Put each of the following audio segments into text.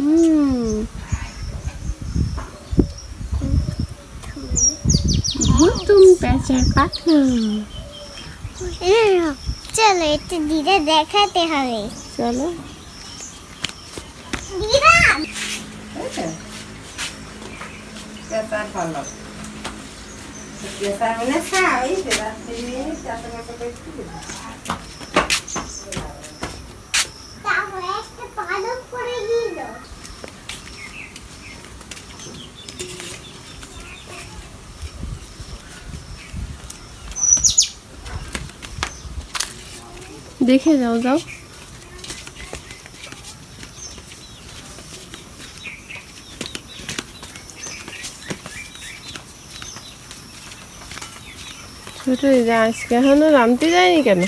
হুম ভুতুম পেঁচার পাখা চলো একটু দিদা দেখাতে হবে। চলো। দিদা! পেঁচার পালক পেঁচার মানে খাই রাত্রি চারটে মতো করে খাই। তারপরে একটা পালক করে দিল দেখে যাও যাও। ছোট দিদা আজকে এখনও নামতে যায়নি কেন?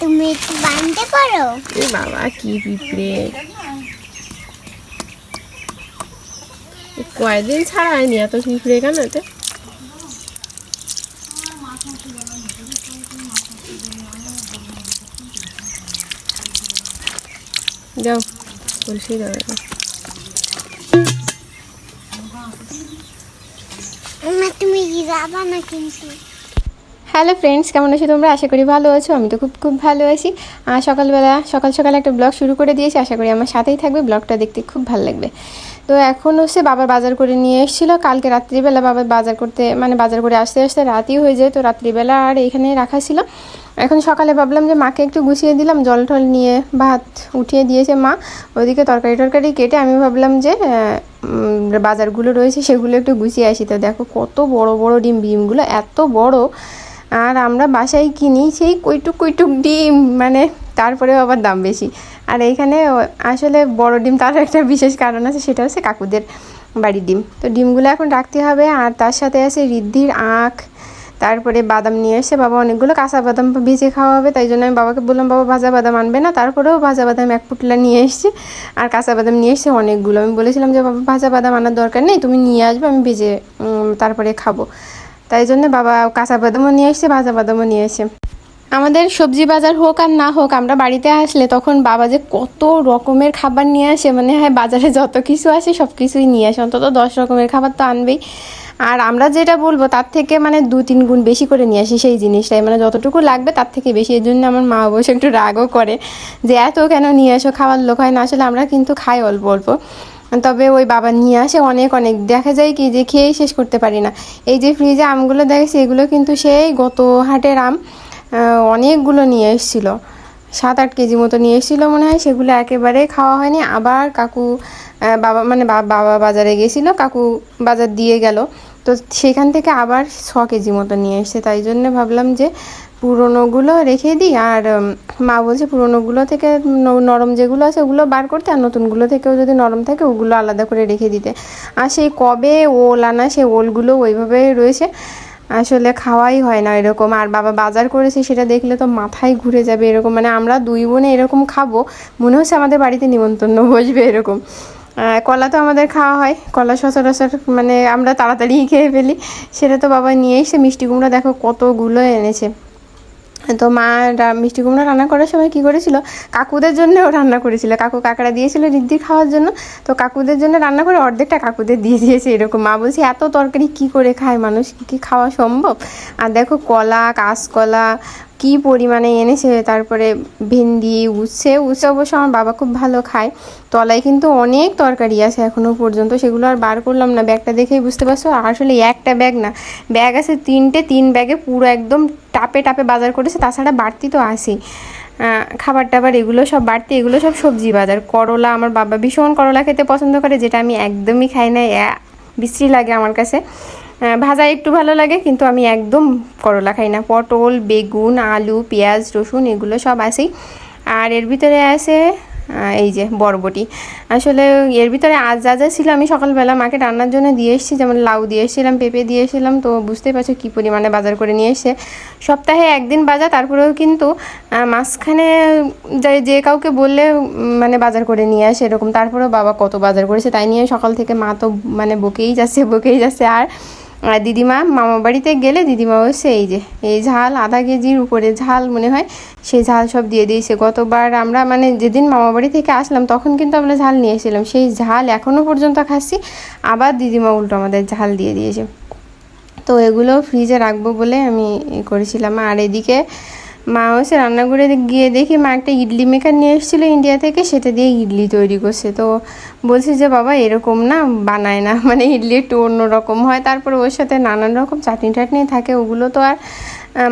তুমি বানতে পারো? এ বাবা কি পিঁপড়ে এ কয়দিন ছাড়া হয়নি এত পিঁপড়ে কেন এতে যাও কলসি দাও তুমি যাবা না কিন্তু? হ্যালো ফ্রেন্ডস, কেমন আছো তোমরা? আশা করি ভালো আছো। আমি তো খুব খুব ভালো আছি। সকালবেলা, সকাল সকাল একটা ব্লগ শুরু করে দিয়েছি। আশা করি আমার সাথেই থাকবে। ব্লগটা দেখতে খুব ভালো লাগবে। তো এখন হচ্ছে বাবার বাজার করে নিয়ে এসেছিল। কালকে রাত্রিবেলা বাবার বাজার করতে মানে বাজার করে আসতে আসতে রাতই হয়ে যায়। তো রাত্রিবেলা আর এখানে রাখা ছিল। এখন সকালে ভাবলাম যে মাকে একটু গুছিয়ে দিলাম। জল টল নিয়ে ভাত উঠিয়ে দিয়েছে মা। ওইদিকে তরকারি টরকারি কেটে আমি ভাবলাম যে বাজারগুলো রয়েছে সেগুলো একটু গুছিয়ে আসি। তো দেখো কত বড় বড় ডিম, ডিমগুলো এত বড়। আর আমরা বাসায় কিনি সেই কইটুক কইটুক ডিম মানে তারপরেও আবার দাম বেশি। আর এইখানে আসলে বড় ডিম তার একটা বিশেষ কারণ আছে, সেটা হচ্ছে কাকুদের বাড়ির ডিম। তো ডিমগুলো এখন রাখতে হবে, আর তার সাথে আছে ঋদ্ধির আখ, তারপরে বাদাম নিয়ে এসে বাবা অনেকগুলো কাঁচা বাদাম ভেজে খাওয়া হবে, তাই জন্য আমি বাবাকে বললাম, বাবা, ভাজা বাদাম আনবে না। তারপরেও ভাজা বাদাম এক পুটলা নিয়ে এসছে, আর কাঁচা বাদাম নিয়ে এসছে অনেকগুলো। আমি বলেছিলাম যে, বাবা, ভাজা বাদাম আনার দরকার নেই, তুমি নিয়ে আসবে, আমি ভেজে তারপরে খাব। তাই জন্য বাবা কাঁচা বাদামও নিয়ে এসছে ভাজা বাদামও নিয়ে এসে আমাদের সবজি বাজার হোক আর না হোক, আমরা বাড়িতে আসলে তখন বাবা যে কত রকমের খাবার নিয়ে আসে মানে হ্যাঁ বাজারে যত কিছু আসে সব কিছুই নিয়ে আসে, অন্তত দশ রকমের খাবার তো আনবেই। আর আমরা যেটা বলব, তার থেকে মানে দু তিন গুণ বেশি করে নিয়ে আসি সেই জিনিসটাই মানে যতটুকু লাগবে তার থেকে বেশি। এই জন্য আমার মা অবশ্য একটু রাগও করে যে, এত কেন নিয়ে আসো? খাওয়ার লোক হয় না। আসলে আমরা কিন্তু খাই অল্প অল্প। তবে ওই বাবা নিয়ে আসে অনেক অনেক। দেখা যায় কি যে খেয়েই শেষ করতে পারি না। এই যে ফ্রিজে আমগুলো দেখেছি, এগুলো কিন্তু সেই গত হাটের আম অনেকগুলো নিয়ে এসেছিল। সাত, আট কেজি মতো নিয়ে এসেছিল মনে হয়, সেগুলো একেবারে খাওয়া হয়নি। আবার কাকু বাবা মানে বাবা বাজারে গেছিল, কাকু বাজার দিয়ে গেল। তো সেখান থেকে আবার ছ কেজি মতো নিয়ে এসছে। তাই জন্য ভাবলাম যে পুরোনোগুলো রেখে দিই আর মা বলছে পুরোনোগুলো থেকে নরম যেগুলো আছে ওগুলো বার করতে আর নতুনগুলো থেকেও যদি নরম থাকে ওগুলো আলাদা করে রেখে দিতে। আর সেই কবে ওল আনা, সেই ওলগুলো ওইভাবে রয়েছে, আসলে খাওয়াই হয় না এরকম। আর বাবা বাজার করেছে, সেটা দেখলে তো মাথায় ঘুরে যাবে এরকম। মানে আমরা দুই বোনে এরকম খাব, মনে হচ্ছে আমাদের বাড়িতে নিমন্ত্রণ বসবে এরকম। কলা তো আমাদের খাওয়া হয়, কলা সচরাচর মানে আমরা তাড়াতাড়ি খেয়ে ফেলি। সেটা তো বাবা নিয়ে এসে মিষ্টি কুমড়া দেখো কতগুলো এনেছে। তো মা মিষ্টি কুমড়া রান্না করার সময় কি করেছিল? কাকুদের জন্যও রান্না করেছিল। কাকু কাকড়া দিয়েছিল রিদ্দি খাওয়ার জন্য। তো কাকুদের জন্য রান্না করে অর্ধেকটা কাকুদের দিয়ে দিয়েছে এরকম। মা বলছে, এত তরকারি কি করে খায় মানুষ? কি কি খাওয়া সম্ভব? আর দেখো কলা, কাঁচকলা কি পরিমাণে এনেছে, তারপরে ভেন্ডি, উচ্ছে উচ্ছে অবশ্য আমার বাবা খুব ভালো খায়। তলায় কিন্তু অনেক তরকারি আছে এখনও পর্যন্ত, সেগুলো আর বার করলাম না, ব্যাগটা দেখেই বুঝতে পারছ? আসলে একটা ব্যাগ না, ব্যাগ আছে তিনটে, তিন ব্যাগে পুরো একদম টাপে টাপে বাজার করেছে, তাছাড়া বাড়তি তো আসেই খাবার টাবার এগুলো সব বাড়তি, এগুলো সব সবজি বাজার। করলা, আমার বাবা ভীষণ করলা খেতে পছন্দ করে, যেটা আমি একদমই খাই না বিশ্রী লাগে আমার কাছে। ভাজা একটু ভালো লাগে, কিন্তু আমি একদম করলা খাই না। পটল, বেগুন, আলু, পেঁয়াজ, রসুন, এগুলো সব আছেই। আর এর ভিতরে আছে এই যে বরবটি। আসলে এর ভিতরে আজ যা যা ছিল আমি সকালবেলা মাকে রান্নার জন্য দিয়ে এসেছি, যেমন লাউ দিয়ে এসেছিলাম, পেঁপে দিয়ে এসেছিলাম, তো বুঝতেই পারছ কী পরিমাণে বাজার করে নিয়ে এসে সপ্তাহে একদিন বাজার তারপরেও কিন্তু মাঝখানে যে কাউকে বললে মানে বাজার করে নিয়ে আসে এরকম। তারপরেও বাবা কত বাজার করেছে তাই নিয়ে সকাল থেকে মা তো মানে বকেই যাচ্ছে বকেই যাচ্ছে। আর আর দিদিমা মামা বাড়িতে গেলে দিদিমা সেই যে, এই ঝাল, আধা কেজির উপরে ঝাল মনে হয়, সেই ঝাল সব দিয়ে দিয়েছে। গতবার আমরা মানে যেদিন মামা বাড়ি থেকে আসলাম, তখন কিন্তু আমরা ঝাল নিয়ে এসেছিলাম। সেই ঝাল এখনও পর্যন্ত খাচ্ছি, আবার দিদিমা উল্টো আমাদের ঝাল দিয়ে দিয়েছে। তো এগুলো ফ্রিজে রাখব বলে আমি করেছিলাম। আর এদিকে মা হচ্ছে রান্নাঘরে গিয়ে দেখি মা একটা ইডলি মেকার নিয়ে এসেছিল ইন্ডিয়া থেকে, সেটা দিয়ে ইডলি তৈরি করছে। তো বলছে যে, বাবা, এরকম না, বানায় না। মানে ইডলি একটু অন্যরকম হয়। তারপর ওর সাথে নানান রকম চাটনি টাটনি থাকে, ওগুলো তো আর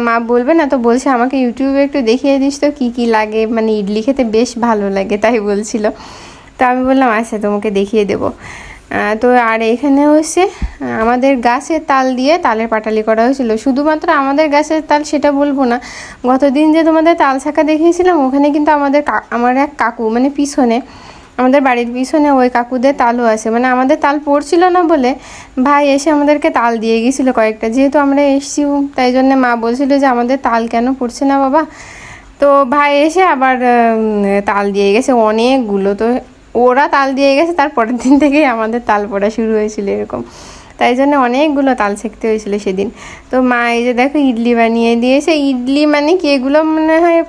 মা বলবে না। তো বলছে, আমাকে ইউটিউবে একটু দেখিয়ে দিস তো, কী কী লাগে। মানে ইডলি খেতে বেশ ভালো লাগে, তাই বলছিল। তো আমি বললাম আচ্ছা তোমাকে দেখিয়ে দেবো। তো আর এখানে হচ্ছে আমাদের গাছের তাল দিয়ে তালের পাটালি করা হয়েছিল। শুধুমাত্র আমাদের গাছের তাল সেটা বলব না। গতদিন যে তোমাদের তাল শাখা দেখিয়েছিলাম, ওখানে কিন্তু আমাদের আমার এক কাকু মানে পিছনে, আমাদের বাড়ির পিছনে ওই কাকুদের তালও আছে। মানে আমাদের তাল পড়ছিল না বলে ভাই এসে আমাদেরকে তাল দিয়ে গেছিল কয়েকটা। যেহেতু আমরা এসছি, তাই জন্য মা বলছিল যে আমাদের তাল কেন পড়ছে না বাবা? তো ভাই এসে আবার তাল দিয়ে গেছে, অনেকগুলো তো ওরা তাল দিয়ে গেছে, তার পরের দিন থেকেই আমাদের তাল পড়া শুরু হয়েছিল এরকম। তাই জন্য অনেকগুলো তাল ছেঁকতে হয়েছিল সেদিন। তো মা এই যে দেখো ইডলি বানিয়ে দিয়েছে। ইডলি মানে কি? এগুলো মনে হয়,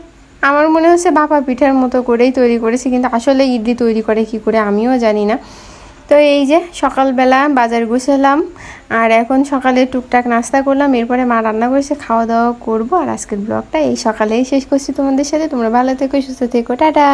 আমার মনে হচ্ছে ভাপা পিঠার মতো করেই তৈরি করেছে, কিন্তু আসলে ইডলি তৈরি করে কি করে আমিও জানি না। তো এই যে সকালবেলা বাজার গুছালাম, আর এখন সকালে টুকটাক নাস্তা করলাম, এরপরে মা রান্না করেছে খাওয়া দাওয়া করব। আর আজকের ব্লগটা এই সকালেই শেষ করছি তোমাদের সাথে। তোমরা ভালো থেকো, সুস্থ থেকো, টাটা!